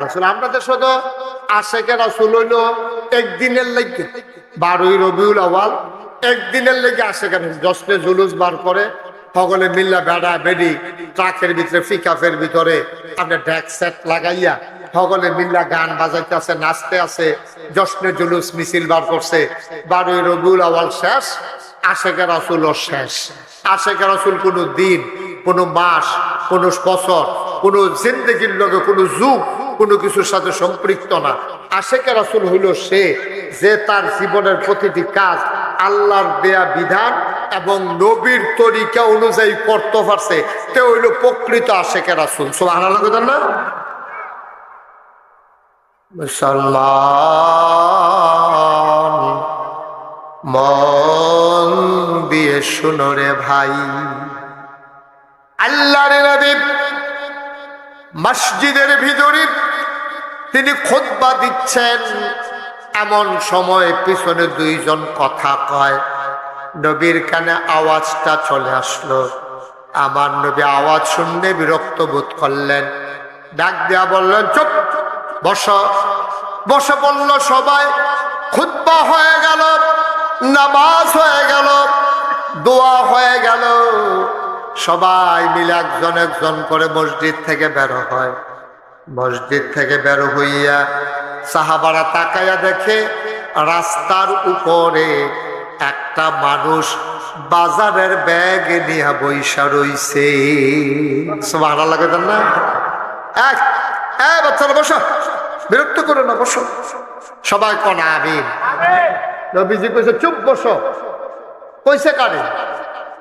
রাসুল দেশে তো আশেকে রাসুল হইল, একদিনের লেগে বারোই রবিউল আওয়াল একদিনের লেগে আশেকে জশ্নে জুলুস বার করে, সকলে মিল্লা বেড়া বেডি, ট্রাকের ভিতরে, পিকআপের ভিতরে আপনার ড্যাক সেট লাগাইয়া, সকলে মিল্লা গান বাজাইতে আছে, নাচতে আছে জশ্নে জুলুস মিছিল বার করছে, বারোই রবিউল আওয়াল শেষ আশেকে রাসুল শেষ। আশেকে রাসুল কোনো দিন, কোনো মাস, কোনো বছর, কোনো জিন্দগির লগে কোনো যুগ কোনো কিছুর সাথে সম্পৃক্ত না। আশেকে রাসুল হইল সে যে তার জীবনের প্রতিটি কাজ আল্লাহর দেয়া বিধান এবং নবীর তরিকা অনুযায়ী করতে পারছে। তে হইল প্রকৃত আশেকে রাসুল। কথা না? মুসলমান, মন দিয়ে শুনো রে ভাই। আল্লাহর নবী মসজিদের ভিতরে তিনি খোদবা দিচ্ছেন। এমন সময় পিছনে দুইজন কথা কয়, নবীর কানে আওয়াজটা চলে আসলো। আমার নবী আওয়াজ শুনলে বিরক্ত বোধ করলেন। ডাক দেয়া বললেন, চুপ, বস। বসে বলল সবাই খুদ্া হয়ে গেল, নামাজ হয়ে গেল, দোয়া হয়ে গেল। সবাই মিলে একজন একজন করে মসজিদ থেকে বেরো হয়। মসজিদ থেকে বেরো হইয়া সাহাবারা তাকাইয়া দেখে, রাস্তার উপরে একটা মানুষ বাজারের ব্যাগ নিয়ে বৈশা রইছে। ভালো লাগে না? এক বাচ্চারা বসো, বিরক্ত করো না, বসো। সবাই কনা, আমিন। নবীজি কইছে, চুপ বসো। কইছে কারে?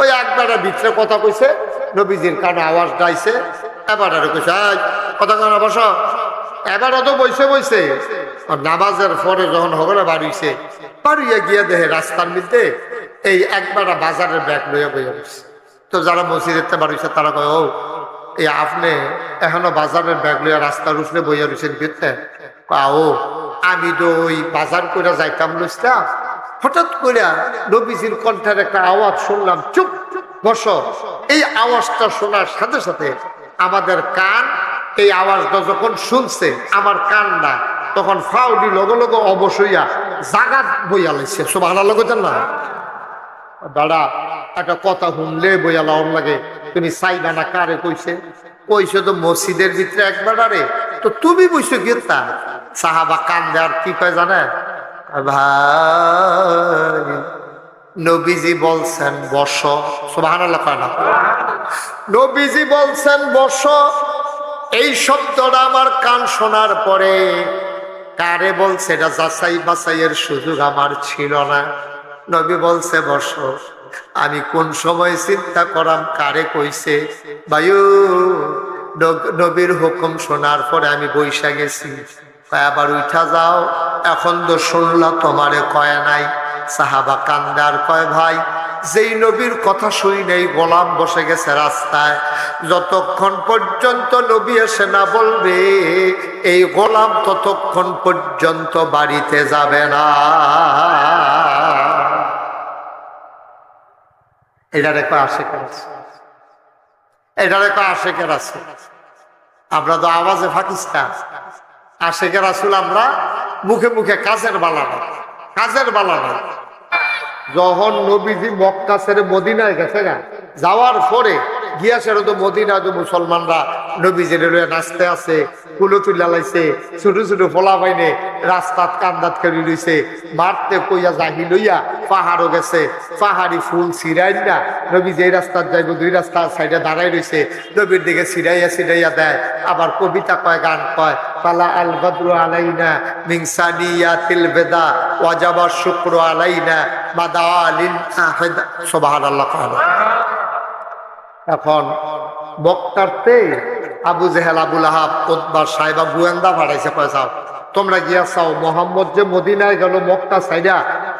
ওই একবারে ভিতরে কথা কইছে, নবীজির কানে আওয়াজ গাইছে এবার আর কইছে "এই, কথা বসো। এবার তো বইছে বইছে। নামাজের পরে যখন হগলে বাড়িছে বাড়িয়ে গিয়ে দেখে রাস্তার মধ্যে এই একবারে বাজারের ব্যাগ লইয়া বইয়া বসছে তো যারা মসজিদেতে বাড়িছে তারা কয় ও এই আপনি এখনও বাজারের ব্যাগ লইয়া রাস্তার উঠলে বইয়া রয়েছেন কিনতে ও আমি তো ওই বাজার করে যাইতাম লইছিলাম। হঠাৎ করে নবীজির কণ্ঠের একটা আওয়াজ শুনলাম চুপ বস। এই আওয়াজটা শোনার সাথে সাথে আমাদের কান, এই আওয়াজটা যখন শুনছে, আমার কান না তখন ফাউডি লগে লগে অবশ্যইয়া জাগাত বইয়া লাইছে। সব ভালো লাগতেন না? দাদা একটা কথা শুনলে বইয়া লাউন লাগে। তুমি চাইবা না কারে কইছে? কইছে তো মসজিদের ভিতরে একবার আরে। তো তুমি বইছো গেতা সাহাবা কান দেওয়ার কি কয় জানে? ভাই। নবীজি বলছেন, বস। সুবাহান নবীজি বলছেন, বস। এই শব্দটা আমার কান শোনার পরে কারে বলছে, এটা যাচাই বাছাইয়ের সুযোগ আমার ছিল না। নবী বলছে, বস। আমি কোন সময় চিন্তা করাম, কারে কইছে? বায়ু নবীর হুকুম শোনার পরে আমি বৈশা গেছি। আবার উঠা যাও। এখন তো শুনলা, তোমারে কয় নাই। সাহাবা কান্দার কয়, ভাই, যেই নবীর কথা শুই নেই, গোলাম বসে গেছে রাস্তায়। যতক্ষণ পর্যন্ত নবী এসে না বলবে, এই গোলাম ততক্ষণ পর্যন্ত বাড়িতে যাবে না। এটা রেখো আশেকের আছে? এটা রেখো আশেকের আছে? আমরা তো আওয়াজে পাকিস্তান। আশেকের আসুল আমরা মুখে মুখে কাজের বালানো কাজের বালা নাই। যখন নবীজি মক্কা ছেড়ে মদিনায় গেছে না যাওয়ার পরে গিয়া সেটা তো মদিনা তো মুসলমানরা নবীজির নাচতে আছে কুলো তুলা লাইছে, ছোট ছোট ফলা পাইনে রাস্তাত কান্দাত করে লইছে, মারতে কইয়া জাহি লইয়া পাহাড়ও গেছে, পাহাড়ি ফুল ছিড়াই না। নবী যে রাস্তাত যাইব, দুই রাস্তার সাইডে দাঁড়াই রইছে। নবীর দিকে ছিড়াইয়া ছিড়াইয়া দেয়, আবার কবিতা কয়, গান কয় পালা আল বদ্রু আলাইনা মিংসানিয়া তিল বেদা ওয়াজাবা শুক্র আলাইনা মাদা আলিন সোবাহান আল্লাহ এখন বক্তারতে আবু জেহেল আবুল আহাব ওতবার সাহেবা বুয়েন্দা ভাড়াইছে পয়সা তোমরা গিয়া চাও, মোহাম্মদ যে মদিনায় গেল, মক্কা সাইডা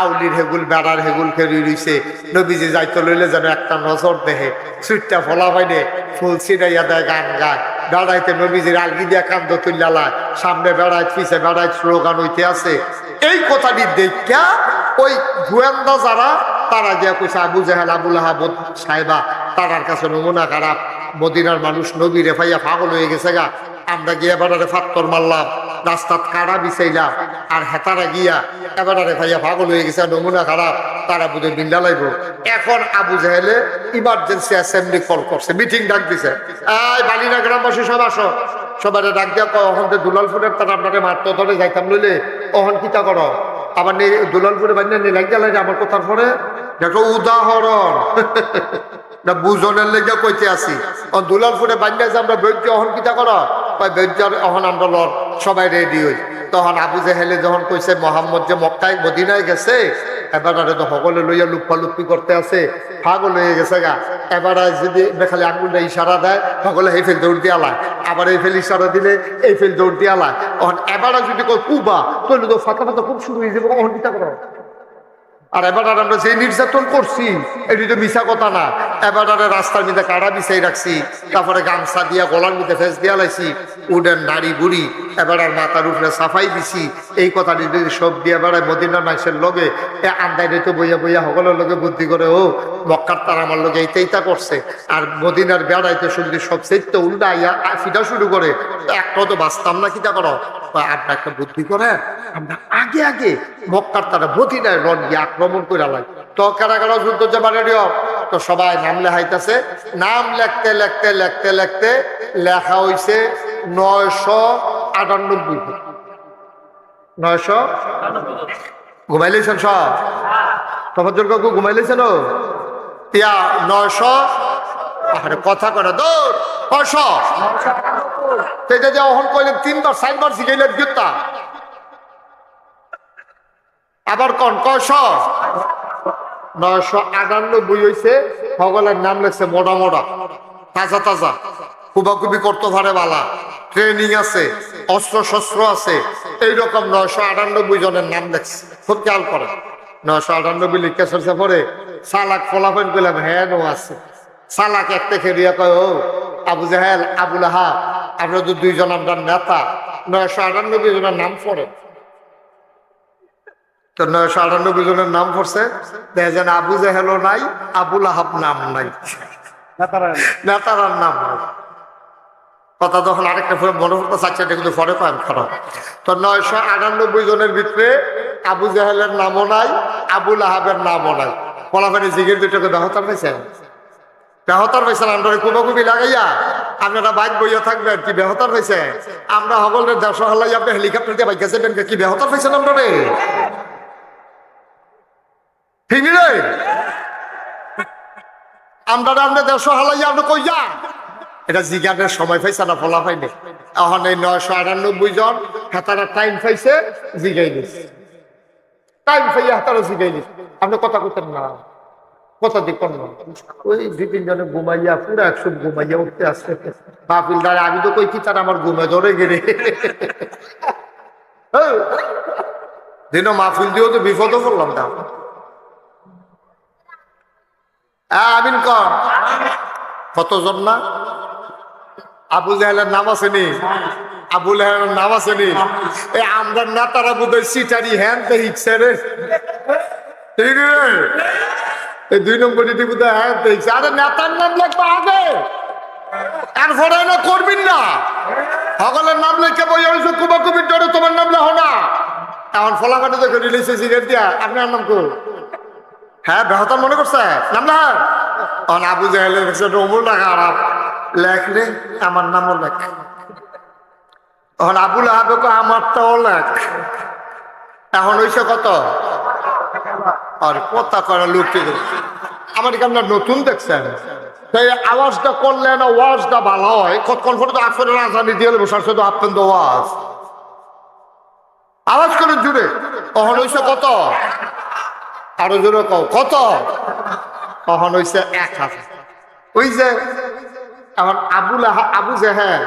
আউলির হেগুল, বেড়ার হেগুল খেরি রইছে। নবীজি যাইতে লইলে যেন একটা নজর দেহে। সুইটটা ফলা পাইনে ফুল ছিটাইয়া দেয় গান গায়। বেড়াইতে নবীজির আলগি দিয়া কান্দ তুল্লালায় সামনে বেড়ায়, পিছে বেড়ায় স্লোগান হইতে আছে। এই কথাটি দেখা ওই গোয়েন্দা যারা, তারা গিয়া কইছে, আবু জাহেল, আবুল আহাবদ সাহেবা, তারার কাছে নমুনা খারাপ। মদিনার মানুষ নবী রেফাইয়া পাগল হয়ে গেছে গা। আমরা গিয়া বেড়ারে ফাত্তর মারলাম। রাস্তাত কাড়া বিছাইলাম আর হেতারা গিয়া এবারে ভাইয়া পাগল হয়ে গেছে, নমুনা খারাপ তারা বুঝে বিল্লা লাগবো এখন আবু জাহেলে ইমার্জেন্সি অ্যাসেম্বলি কল করছে মিটিং ডাক দিছে। এই বালিনা গ্রামবাসী সব আসো। সবাই ডাক দিয়া, কয়, অহন যে দুলালপুরের তারা আপনাকে মারতে ধরে যাইতাম লইলে। অহন কিতা করো? আবার নি দুলালপুরে বান্যা নিলাগ গেলে আমার কথার পরে দেখো উদাহরণ না বুঝনের লেগে কইতে আসি ও দুলালপুরে বান্যা যে আমরা বৈদ্য, অহন কিতা করো? কয় বৈদ্যর অহন আমরা লড়। সবাই রেডি হই। তখন আবু জেহেলে যখন কইছে, মোহাম্মদ যে মক্কায়, মদিনায় গেছে? এবার তো সকলে লইয়া লুপ্পা করতে আছে। পাগল হয়ে গেছে গা। এবার যদি খালি আঙুলটা ইশারা দেয়, সকলে এই ফেল দৌড় দিয়ে লায় আবার এই ফেল ইশারা দিলে এই ফেল দৌড় দিয়ে লায় তখন এবার যদি কই কুবা তাহলে তো ফাটা ফাটা খুব শুরু হয়ে যাবে অহন কিতা করো? আর এবার আমরা যে নির্যাতন করছি, এটি তো মিশা কথা না। এবার আর রাস্তার মধ্যে কাড়া বিছাই রাখছি, তারপরে গামছা দিয়া, গলার মধ্যে ফেস দিয়া লাইছি। উডেন নারী বুড়ি এবার মাথার উপরে সাফাই দিছি। এই কথাটি যদি সব দিয়ে বেড়ায় মদিনার মানুষের লগে এ আন্দাইনে তো বইয়া বইয়া সকলের লগে বুদ্ধি করে, ও, মক্কার তার আমার লগে এইটা এইটা করছে। আর মদিনার বেড়াইতে শুনলি সব সেট উল্টা ফিটা শুরু করে একটাও তো বাঁচতাম না কিটা করো? আপনার একটা বুদ্ধি করেন আমরা আগে আগে মক্কার তারা মদিনায় রন গিয়ে আক্রমণ করে লাগে তো কারা কারা যুদ্ধ রেডিও তো সবাই নাম লেখাইতেছে। নাম লেখতে লেখতে লেখতে লেখতে লেখা হইছে নয়শো আটানব্বই। নয়শো? ঘুমাইলেছেন সব? তফাজ্জল কাকু ঘুমাইলেছেন ইয়া নয়শো? কথা করে দৌড় কয়শো অহন আবার কন, কয়শ? হয়েছে সকলের নাম লেখছে মোটা মোটা, তাজা তাজা। কুবাকুবি করতে পারে বালা ট্রেনিং আছে। অস্ত্র শস্ত্র আছে। এইরকম নয়শো আটানব্বই জনের নাম লেখছে। খুব খেয়াল করে নয়শো আটানব্বই লিখে সরছে পরে সালাক ফলাফল করলাম হ্যাঁ নো আছে। সালাক একটা খেলিয়া কয় ও আবু জাহেল আবুল আহাব আমরা তো দুইজন আমরা নেতা। নয়শো আটানব্বই জনের নাম পড়ে। তো নয়শো আটানব্বই জনের নাম পড়ছে। দেখেন আবু জাহেলও নাই আবুল আহাব নাম নাই। নেতারার নাম নাই। কথা যখন আরেকটা ফোন মনে চাচ্ছে, এটা কিন্তু পরে পান খারাপ। তো নয়শো আটানব্বই জনের ভিতরে আবু জাহেলের নামও নাই আবুল আহাবের নামও নাই। ফলাফানি জিগির দুটোকে ব্যবহার পাইছেন? বেহতার পাইছেন আমরা কুবাকুবি লাগাইয়া। আপনারা বাইক বইয়া থাকবেন, কি বেহতার পাইছে আমরা সকলের দেড়শো হালাই আপনি হেলিকপ্টার দিয়ে বাইকে যাবেন কি বেহতার পাইছেন আমরা রে ঠিক রে? আমরা আমরা দেড়শো হালাই আপনি এটা জিজ্ঞানের সময় পাইছে না, ফলা পাইনি। এখন এই নয়শো আটানব্বই জন হাতারা টাইম পাইছে, জিগাই নিস টাইম পাইয়া হাতারা জিগাই নিস আপনি কথা করতেন না। কথা না। ওই দুই তিনজনে ঘুমাইয়া পুরো একশো ঘুমাইয়া উঠতে মাহফিলদার আমি তো কই কি তার আমার ঘুমে ধরে গেলে। দিন মাহফিল দিয়েও তো বিপদও পড়লাম না। আমিন কর কতজন না? আবু জাহেলের নাম আসেনি আবু জাহেলের নাম আসেনি এই আমরা নেতারা বোধ হয় সিটারি হ্যান তো রে। ঠিক এই দুই নম্বর নীতি বোধ হয় হ্যান আরে নেতার নাম লিখবা আগে। না। না তোমার না। দিয়া। আপনার নাম কো হ্যাঁ মনে করছে। নাম না আবু জাহেলের কাছে লেখ রে আমার নামও লেখ। এখন আবুল কো আমারটাও লেখ। এখন হইছে কত? আর কথা করা লোকটি আমার এখানে নতুন দেখছেন? আওয়াজটা করলে না ওয়াজটা ভালো হয়। কতক্ষণ পরে তো আসরের আজানি দিয়ে বসার সাথে আপনি তো ওয়াজ আওয়াজ। করে জুড়ে তখন হইছে কত? আরও জোরে কও, কত? তখন হইছে এক হাজার। ওই যে এখন আবুল আবু হ্যাঁ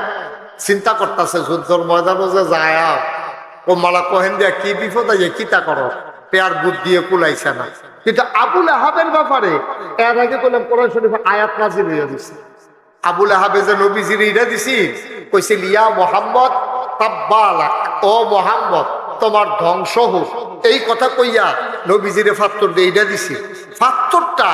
চিন্তা করতেছে যুদ্ধর ময়দানও যে যায় ও মালা কহেন দিয়া, কি বিপদ আইয়ে কিতা করো? পেয়ার বুদ্ধ দিয়ে কুলাইছে না। কিন্তু আবুল আহাবের ব্যাপারে, এর আগে বললাম কোরআন শরীফে আয়াত নাজির হয়ে দিছে। আবুল আহাবে যে দিছি ও মোহাম্মদ। তোমার ধ্বংস হোক। এই কথা কইয়া নবীজিরে ফাত্তর দিয়ে ইরা দিছি। ফাত্তরটা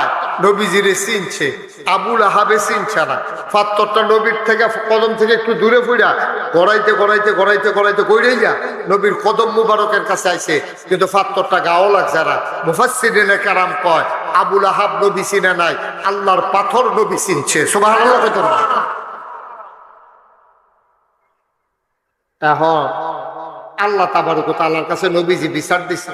নবীজিরে চিনছে, আবুল আহাবে চিনছে না। ফাত্তরটা নবীর থেকে, কদম থেকে একটু দূরে ফুইরা গড়াইতে গড়াইতে গড়াইতে গড়াইতে কইরেই যা নবীর কদম মুবারকের কাছে আইছে। কিন্তু ফাত্তরটা গাও লাগছে না। মুফাসসিরিনে কারাম কয়, আবুল আহাব নবী চিনে নাই, আল্লাহর পাথর নবী চিনছে। না এখন আল্লাহ তাবারুক তাআলার কাছে নবীজি বিচার দিছে।